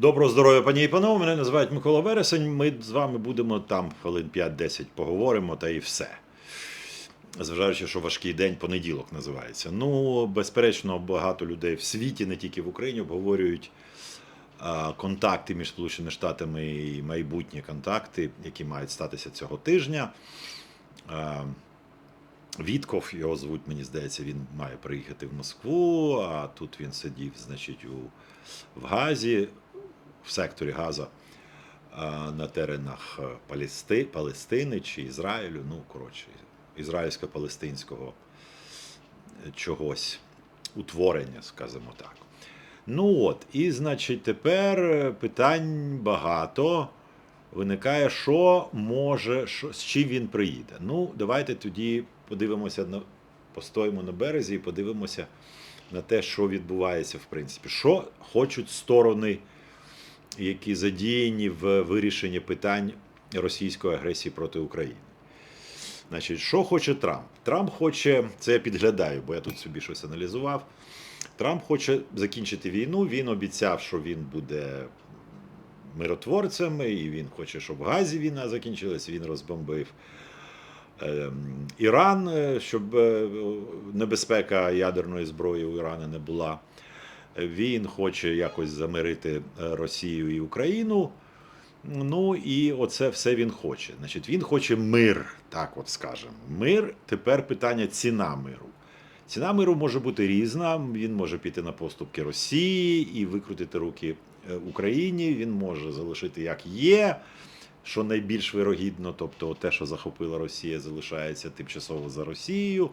Доброго здоров'я, пані і панове. Мене називають Микола Вересень. Ми з вами будемо там хвилин 5-10 поговоримо та і все. Зважаючи, що важкий день понеділок називається. Ну, безперечно, багато людей в світі, не тільки в Україні, обговорюють контакти між Сполученими Штатами і майбутні контакти, які мають статися цього тижня. Вітков, його звуть, мені здається, він має приїхати в Москву, а тут він сидів, значить, у, в Газі, в секторі Газа на теренах е, Палестини чи Ізраїлю, ну, коротше, ізраїльсько-палестинського е, чогось утворення, скажімо так. Ну от, і значить, тепер е, питань багато. Виникає, що може, що, з чим він приїде. Ну, давайте тоді подивимося на постоїмо на березі і подивимося на те, що відбувається, в принципі. Що хочуть сторони, які задіяні в вирішенні питань російської агресії проти України. Значить, що хоче Трамп? Трамп хоче, це я підглядаю, бо я тут собі щось аналізував. Трамп хоче закінчити війну. Він обіцяв, що він буде миротворцем, і він хоче, щоб в Газі війна закінчилась. Він розбомбив ем, Іран, е, щоб е, небезпека ядерної зброї у Ірані не була. Він хоче якось замирити е, Росію і Україну. Ну і оце все він хоче. Значить, він хоче мир, так от скажемо. Мир тепер питання ціна миру. Ціна миру може бути різна. Він може піти на поступки Росії і викрутити руки е, Україні. Він може залишити як є, що найбільш вирогідно, тобто те, що захопила Росія, залишається тимчасово за Росією.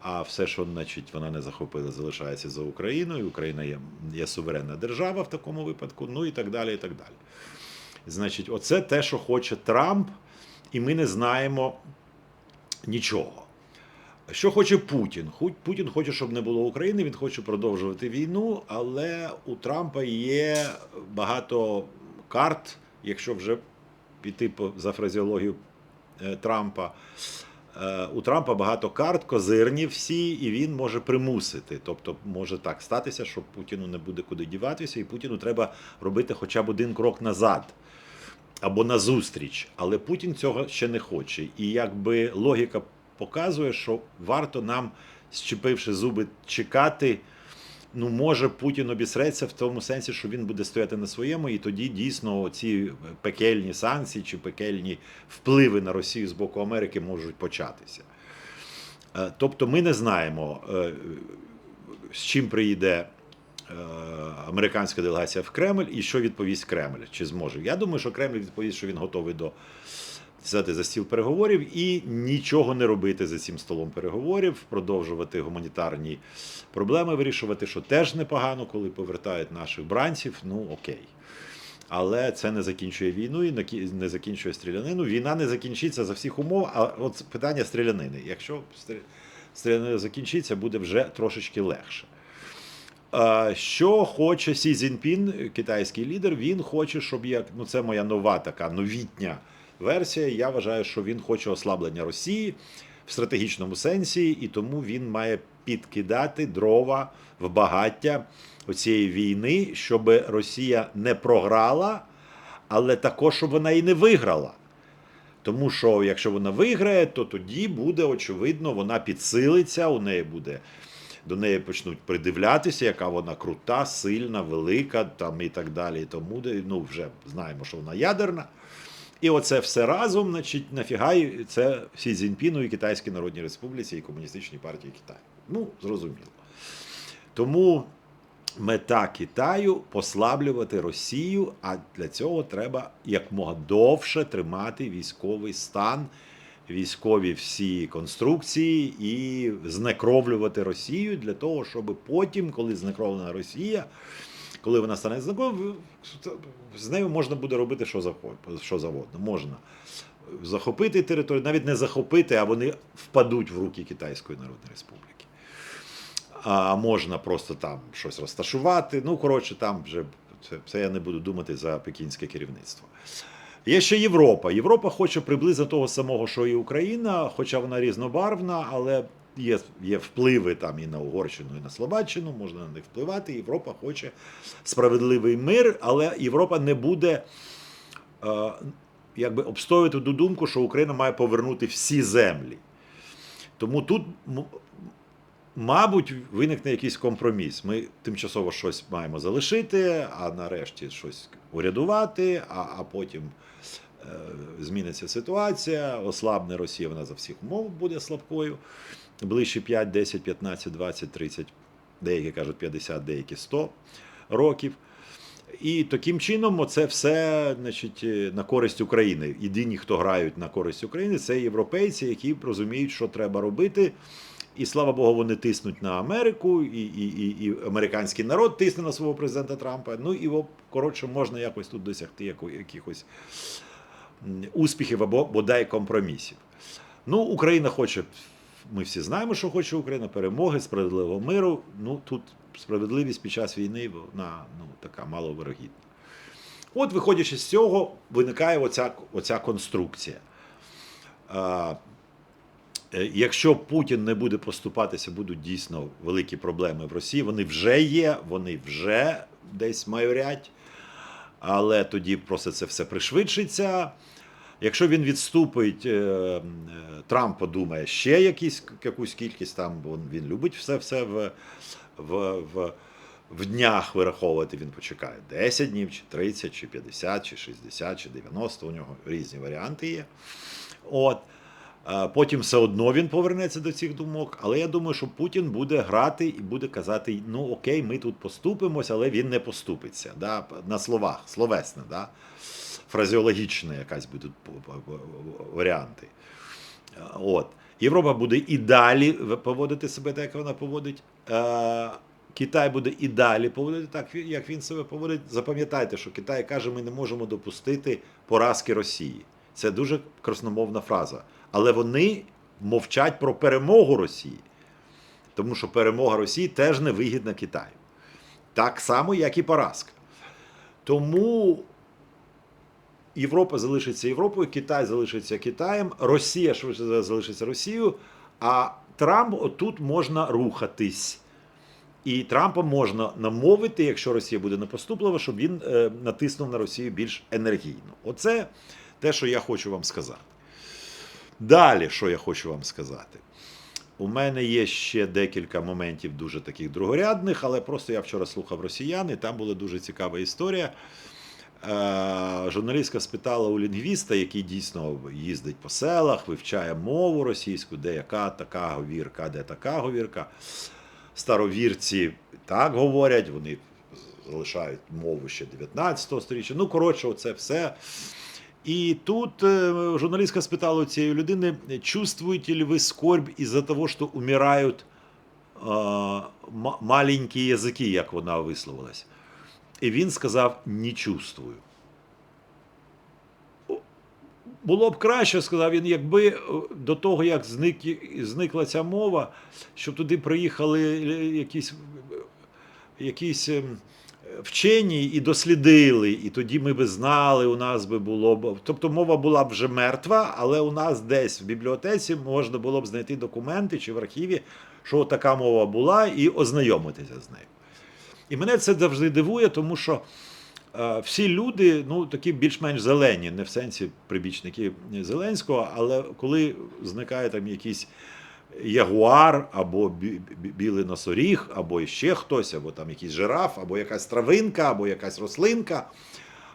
А все, що значить, вона не захопила, залишається за Україною. Україна є, є суверенна держава в такому випадку, ну і так далі. і так далі. Значить, оце те, що хоче Трамп, і ми не знаємо нічого. Що хоче Путін? Путін хоче, щоб не було України, він хоче продовжувати війну, але у Трампа є багато карт, якщо вже піти за фразеологію е, Трампа. Е, У Трампа багато карт, козирні всі, і він може примусити. Тобто може так статися, що Путіну не буде куди діватися, і Путіну треба робити хоча б один крок назад або назустріч. Але Путін цього ще не хоче. І якби логіка показує, що варто нам, щепивши зуби, чекати. Ну, може, Путін обісреться в тому сенсі, що він буде стояти на своєму, і тоді дійсно ці пекельні санкції чи пекельні впливи на Росію з боку Америки можуть початися. Е, Тобто ми не знаємо, е, з чим приїде е, американська делегація в Кремль і що відповість Кремль, чи зможе. Я думаю, що Кремль відповість, що він готовий до сідати за стіл переговорів і нічого не робити за цим столом переговорів, продовжувати гуманітарні проблеми вирішувати, що теж непогано, коли повертають наших бранців. Ну окей. Але це не закінчує війну і не закінчує стрілянину. Війна не закінчиться за всіх умов. А от питання стрілянини. Якщо стрілянина закінчиться, буде вже трошечки легше. Що хоче Сі Цзіньпін, китайський лідер, він хоче, щоб як ну це моя нова така новітня версія. Я вважаю, що він хоче ослаблення Росії в стратегічному сенсі, і тому він має підкидати дрова в багаття оцієї війни, щоб Росія не програла, але також щоб вона і не виграла. Тому що якщо вона виграє, то тоді буде очевидно, вона підсилиться, у неї буде до неї почнуть придивлятися, яка вона крута, сильна, велика, там і так далі. Тому ну, вже знаємо, що вона ядерна. І оце все разом, значить, нафіга це Сі Цзіньпіну і Китайській Народній Республіці і Комуністичній партії Китаю. Ну, зрозуміло. Тому мета Китаю послаблювати Росію, а для цього треба якмога довше тримати військовий стан, військові всі конструкції і знекровлювати Росію для того, щоб потім, коли знекровлена Росія, коли вона стане знакомою, з нею можна буде робити що завгодно. Можна захопити територію, навіть не захопити, а вони впадуть в руки Китайської Народної Республіки. А можна просто там щось розташувати. Ну, коротше, там вже це, це я не буду думати за пекінське керівництво. Є ще Європа. Європа хоче приблизно того самого, що і Україна, хоча вона різнобарвна, але є, є впливи там і на Угорщину, і на Словаччину, можна на них впливати. Європа хоче справедливий мир, але Європа не буде е, якби обстоювати ту думку, що Україна має повернути всі землі. Тому тут, мабуть, виникне якийсь компроміс. Ми тимчасово щось маємо залишити, а нарешті щось урядувати, а, а потім е, зміниться ситуація, ослабне Росія, вона за всіх умов буде слабкою. Ближче 5, 10, 15, 20, 30, деякі кажуть 50, деякі 100 років. І таким чином це все значить, е, на користь України. Єдині, хто грають на користь України, це європейці, які розуміють, що треба робити. І слава Богу, вони тиснуть на Америку, і, і, і, і американський народ тисне на свого президента Трампа. Ну і коротше, можна якось тут досягти якихось успіхів або бодай компромісів. Ну, Україна хоче, ми всі знаємо, що хоче Україна, перемоги, справедливого миру. Ну тут справедливість під час війни вона ну, така маловирогідна. От, виходячи з цього, виникає оця, оця конструкція. А, е, Якщо Путін не буде поступатися, будуть дійсно великі проблеми в Росії. Вони вже є, вони вже десь майорять, але тоді просто це все пришвидшиться. Якщо він відступить, е, е, Трамп подумає ще якісь, якусь кількість, там бо він любить все все в, в, в, в днях вираховувати. Він почекає 10 днів, чи 30, чи 50, чи 60, чи 90. У нього різні варіанти є. От. Е, Потім все одно він повернеться до цих думок, але я думаю, що Путін буде грати і буде казати: ну окей, ми тут поступимось, але він не поступиться. Да? На словах, словесне, да? Фразеологічна якась будуть варіанти. Е, От. Європа буде і далі поводити себе так, як вона поводить. Е, Китай буде і далі поводити так, як він себе поводить. Запам'ятайте, що Китай каже, ми не можемо допустити поразки Росії. Це дуже красномовна фраза. Але вони мовчать про перемогу Росії. Тому що перемога Росії теж не вигідна Китаю. Так само, як і поразка. Тому Європа залишиться Європою, Китай залишиться Китаєм, Росія швидше залишиться Росією, а Трамп отут можна рухатись. І Трампа можна намовити, якщо Росія буде непоступлива, щоб він е, натиснув на Росію більш енергійно. Оце те, що я хочу вам сказати. Далі, що я хочу вам сказати. У мене є ще декілька моментів дуже таких другорядних, але просто я вчора слухав росіян, і там була дуже цікава історія. Е, Журналістка спитала у лінгвіста, який дійсно їздить по селах, вивчає мову російську, де яка така говірка, де така говірка. Старовірці так говорять, вони залишають мову ще 19 століття. Ну, коротше, оце все. І тут е, журналістка спитала у цієї людини, чувствуете ли ви скорбь із-за того, що умирають е, маленькі язики, як вона висловилась. І він сказав: не чувствую. Було б краще, сказав він, якби е, до того, як зник, зникла ця мова, щоб туди приїхали е, якісь, е, якісь ем, вчені і дослідили, і тоді ми би знали, у нас би було б. Тобто мова була б вже мертва, але у нас десь в бібліотеці можна було б знайти документи чи в архіві, що така мова була, і ознайомитися з нею. І мене це завжди дивує, тому що е, всі люди, ну такі більш-менш зелені, не в сенсі прибічники Зеленського, але коли зникає там якийсь ягуар, або бі- бі- білий носоріг, або ще хтось, або там якийсь жираф, або якась травинка, або якась рослинка,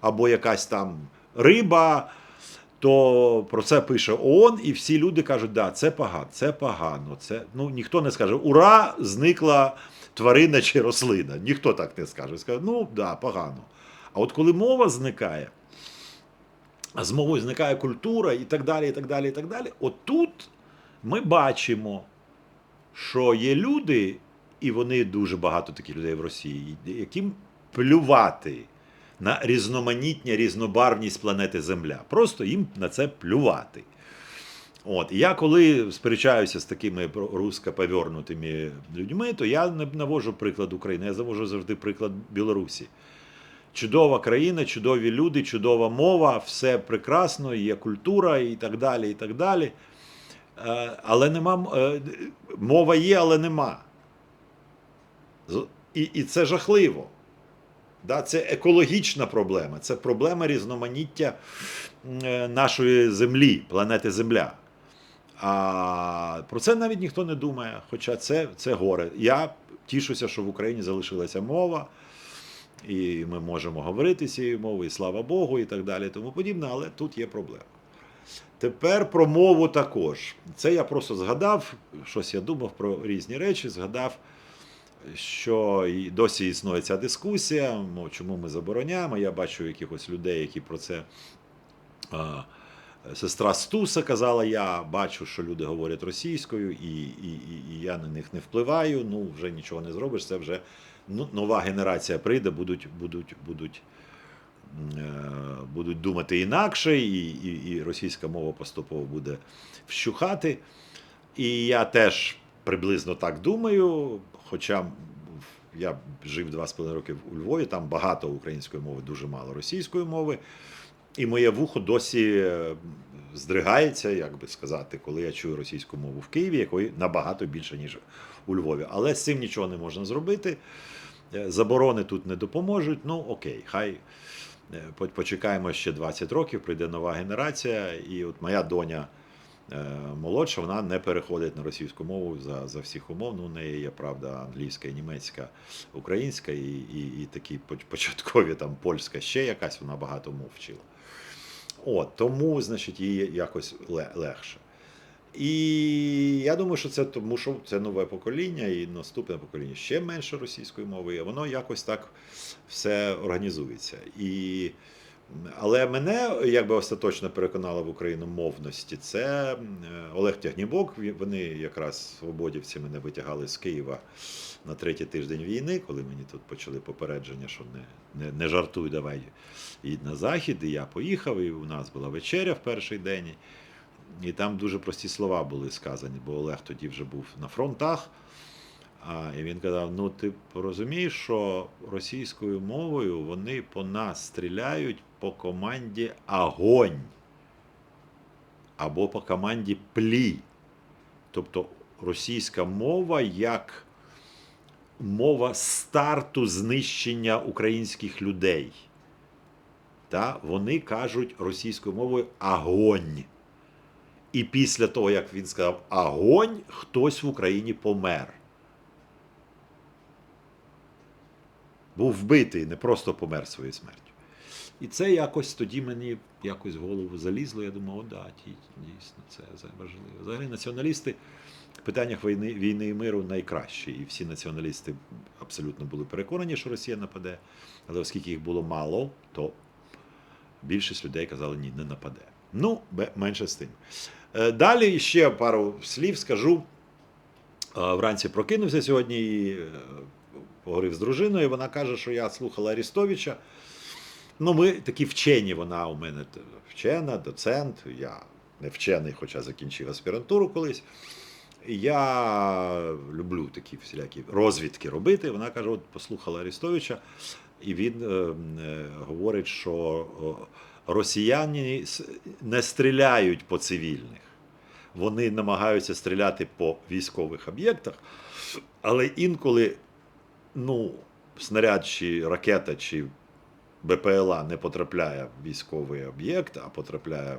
або якась там риба. То про це пише ООН, і всі люди кажуть, да, це погано, це погано. Це, ну, ніхто не скаже, ура, зникла тварина чи рослина. Ніхто так не скаже. Скаже, ну да, погано. А от коли мова зникає, а з мовою зникає культура і так далі, і так далі, і так далі. От тут ми бачимо, що є люди, і вони дуже багато таких людей в Росії, яким плювати на різноманітня різнобарвність планети Земля. Просто їм на це плювати. От, я коли сперечаюся з такими русско-повернутими людьми, то я не навожу приклад України, я завожу завжди приклад Білорусі. Чудова країна, чудові люди, чудова мова, все прекрасно, є культура і так далі. і так далі. Е, Але нема е, мова є, але нема. І, і це жахливо. Да, це екологічна проблема, це проблема різноманіття е, нашої землі, планети Земля. А про це навіть ніхто не думає, хоча це, це горе. Я тішуся, що в Україні залишилася мова, і ми можемо говорити цією мовою, і слава Богу, і так далі, тому подібне, але тут є проблема. Тепер про мову також. Це я просто згадав, щось я думав про різні речі, згадав, що і досі існує ця дискусія, чому ми забороняємо. Я бачу якихось людей, які про це. Сестра Стуса казала, я бачу, що люди говорять російською, і, і, і, і я на них не впливаю. Ну, вже нічого не зробиш. Це вже ну, нова генерація прийде, будуть, будуть, будуть, е, будуть думати інакше, і, і, і російська мова поступово буде вщухати. І я теж приблизно так думаю. Хоча я жив два з половиною роки у Львові, там багато української мови, дуже мало російської мови. І моє вухо досі е, здригається, як би сказати, коли я чую російську мову в Києві, якої набагато більше, ніж у Львові. Але з цим нічого не можна зробити. Е, Заборони тут не допоможуть. Ну окей, хай е, почекаємо ще 20 років, прийде нова генерація, і от моя доня молодша, вона не переходить на російську мову за, за всіх умов. Ну, у неї є правда англійська, німецька, українська, і, і, і такі початкові там польська ще якась, вона багато мов вчила. От, тому, значить, їй якось ле- легше. І я думаю, що це тому, що це нове покоління, і наступне покоління ще менше російської мови, воно якось так все організується. І, але мене якби остаточно переконало в україномовності, це е, Олег Тягнібок. Вони якраз свободівці мене витягали з Києва на третій тиждень війни, коли мені тут почали попередження, що не, не, не жартуй, давай їдь на захід. І я поїхав, і у нас була вечеря в перший день. І там дуже прості слова були сказані, бо Олег тоді вже був на фронтах. І він казав: ну ти розумієш, що російською мовою вони по нас стріляють по команді Агонь або по команді Плі. Тобто російська мова як мова старту знищення українських людей. Та? Вони кажуть російською мовою агонь. І після того, як він сказав агонь, хтось в Україні помер. Був вбитий, не просто помер своєю смертю. І це якось тоді мені якось в голову залізло. Я думав, о, да, дійсно, це це важливо. Взагалі, націоналісти в питаннях війни, війни і миру найкращі. І всі націоналісти абсолютно були переконані, що Росія нападе. Але оскільки їх було мало, то більшість людей казали, ні, не нападе. Ну, менше з тим. Е, Далі ще пару слів скажу. Е, Вранці прокинувся сьогодні і е, поговорив з дружиною. Вона каже, що я слухала Арістовича. Ну, ми такі вчені, вона у мене вчена, доцент. Я не вчений, хоча закінчив аспірантуру колись. Я люблю такі всілякі розвідки робити. Вона каже: от послухала Арістовича, і він е, е, говорить, що росіяни не стріляють по цивільних. Вони намагаються стріляти по військових об'єктах, але інколи ну, снаряд чи ракета чи БПЛА не потрапляє в військовий об'єкт, а потрапляє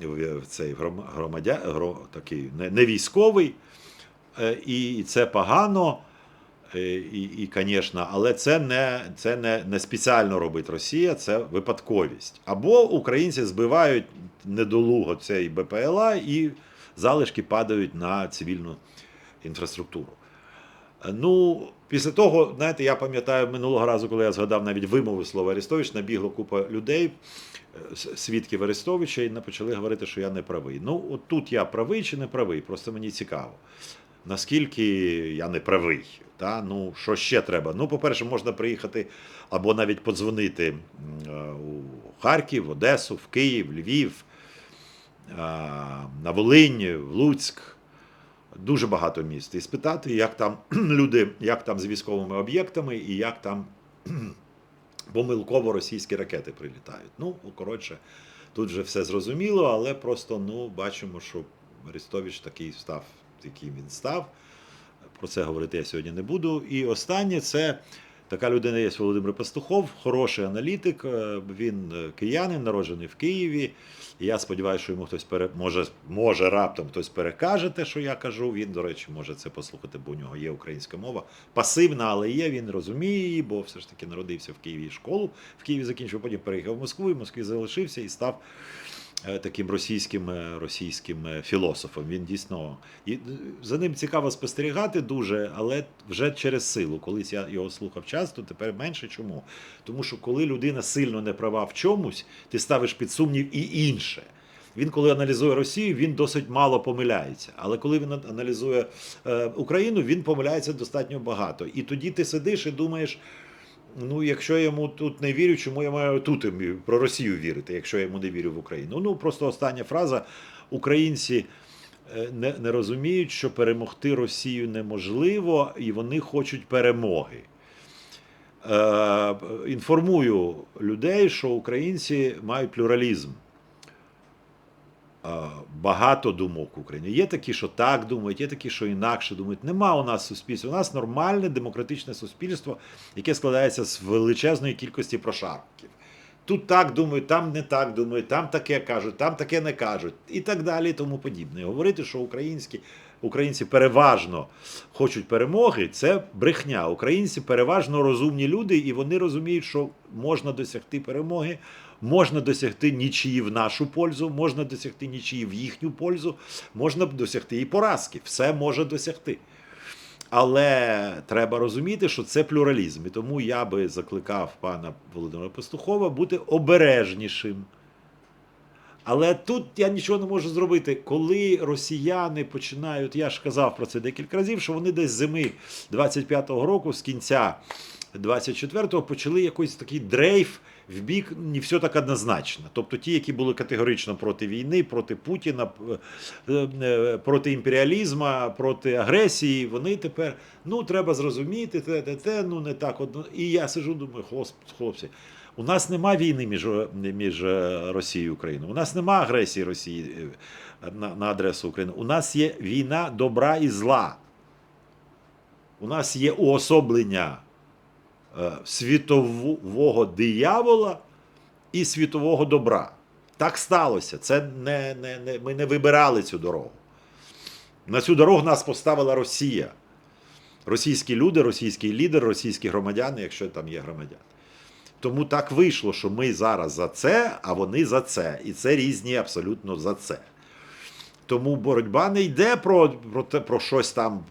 в- в цей громадя, гро- такий не, не військовий, Е, і це погано. Е, І, і, звісно, але це не, це не, не спеціально робить Росія, це випадковість. Або українці збивають недолуго цей БПЛА і залишки падають на цивільну інфраструктуру. Ну, після того, знаєте, я пам'ятаю минулого разу, коли я згадав навіть вимову слова Арестович, набігло купа людей, е, свідків Арестовича, і почали говорити, що я не правий. Ну, от тут я правий чи не правий, просто мені цікаво. Наскільки я не правий. Та? Ну, що ще треба? Ну, по-перше, можна приїхати або навіть подзвонити е, у Харків, в Одесу, в Київ, Львів, е, на Волинь, в Луцьк. Дуже багато міст. І спитати, як там люди, як там з військовими об'єктами і як там помилково російські ракети прилітають. Ну, коротше, Тут вже все зрозуміло, але просто ну, бачимо, що Арестович такий став, який він став. Про це говорити я сьогодні не буду. І останнє це така людина є Володимир Пастухов, хороший аналітик. е, Він е, киянин, народжений в Києві. Я сподіваюся, що йому хтось пере... може, може раптом хтось перекаже те, що я кажу. Він, до речі, може це послухати, бо у нього є українська мова. Пасивна, але є, він розуміє її, бо все ж таки народився в Києві школу. В Києві закінчив, потім переїхав в Москву, і в Москві залишився і став таким російським, е, російським е, філософом. Він дійсно і е, за ним цікаво спостерігати дуже, але вже через силу. Колись я його слухав часто, тепер менше. Чому? Тому що коли людина сильно не права в чомусь, ти ставиш під сумнів і інше. Він, коли аналізує Росію, він досить мало помиляється. Але коли він аналізує е, Україну, він помиляється достатньо багато. І тоді ти сидиш і думаєш. Ну, якщо я йому тут не вірю, чому я маю тут про Росію вірити, якщо я йому не вірю в Україну? Ну просто остання фраза: українці е, не, не розуміють, що перемогти Росію неможливо, і вони хочуть перемоги. Е, інформую людей, що українці мають плюралізм. Е, Багато думок в Україні. Є такі, що так думають, є такі, що інакше думають. Нема у нас суспільства. У нас нормальне демократичне суспільство, яке складається з величезної кількості прошарків. Тут так думають, там не так думають, там таке кажуть, там таке не кажуть, і так далі, і тому подібне. І говорити, що українські, українці переважно хочуть перемоги, це брехня. Українці переважно розумні люди, і вони розуміють, що можна досягти перемоги, можна досягти нічиї в нашу пользу, можна досягти нічиї в їхню пользу, можна досягти і поразки. Все може досягти. Але треба розуміти, що це плюралізм. І тому я би закликав пана Володимира Пастухова бути обережнішим. Але тут я нічого не можу зробити. Коли росіяни починають, я ж казав про це декілька разів, що вони десь зими 25-го року, з кінця 24-го, почали якийсь такий дрейф в бік не все так однозначно. Тобто ті, які були категорично проти війни, проти Путіна, е, е, проти імперіалізму, проти агресії, вони тепер ну треба зрозуміти, те, те, те, ну не так одно. І я сижу, думаю, хлопці. У нас нема війни між, між е, Росією і Україною. У нас нема агресії Росії на, на адресу України. У нас є війна добра і зла. У нас є уособлення світового диявола і світового добра. Так сталося. Це не, не, не, ми не вибирали цю дорогу. На цю дорогу нас поставила Росія. Російські люди, російський лідер, російські громадяни, якщо там є громадяни. Тому так вийшло, що ми зараз за це, а вони за це. І це різні абсолютно за це. Тому боротьба не йде про, про, про щось там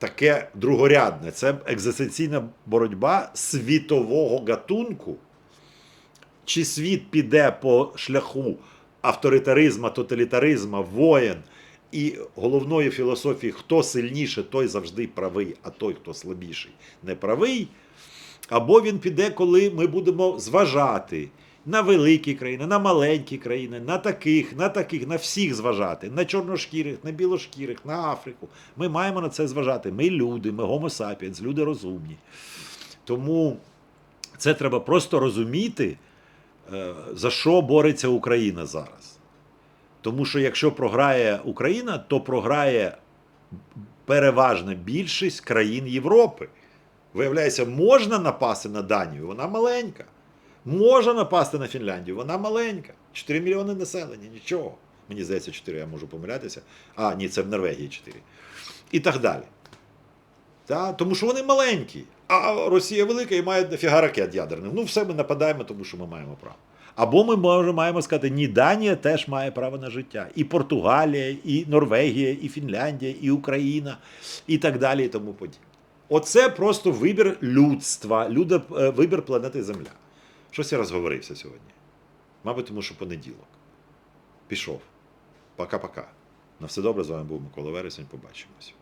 таке другорядне. Це екзистенційна боротьба світового гатунку. Чи світ піде по шляху авторитаризму, тоталітаризму, воєн і головної філософії, хто сильніше, той завжди правий, а той, хто слабіший, не правий. Або він піде, коли ми будемо зважати на великі країни, на маленькі країни, на таких, на таких, на всіх зважати, на чорношкірих, на білошкірих, на Африку. Ми маємо на це зважати. Ми люди, ми гомо сапіенс, люди розумні. Тому це треба просто розуміти, е, за що бореться Україна зараз. Тому що якщо програє Україна, то програє переважна більшість країн Європи. Виявляється, можна напасти на Данію, вона маленька. Можна напасти на Фінляндію, вона маленька. 4 мільйони населення, нічого. Мені здається, 4, я можу помилятися. А, ні, це в Норвегії 4. І так далі. Та? Тому що вони маленькі. А Росія велика і має дофіга ракет ядерних. Ну, все ми нападаємо, тому що ми маємо право. Або ми може, маємо сказати, ні, Данія теж має право на життя. І Португалія, і Норвегія, і Фінляндія, і Україна, і так далі, і тому подібне. Оце просто вибір людства, е, вибір планети Земля. Щось я розговорився сьогодні. Мабуть, тому що понеділок. Пішов. Пока-пока. На все добре, з вами був Микола Вересень. Побачимось.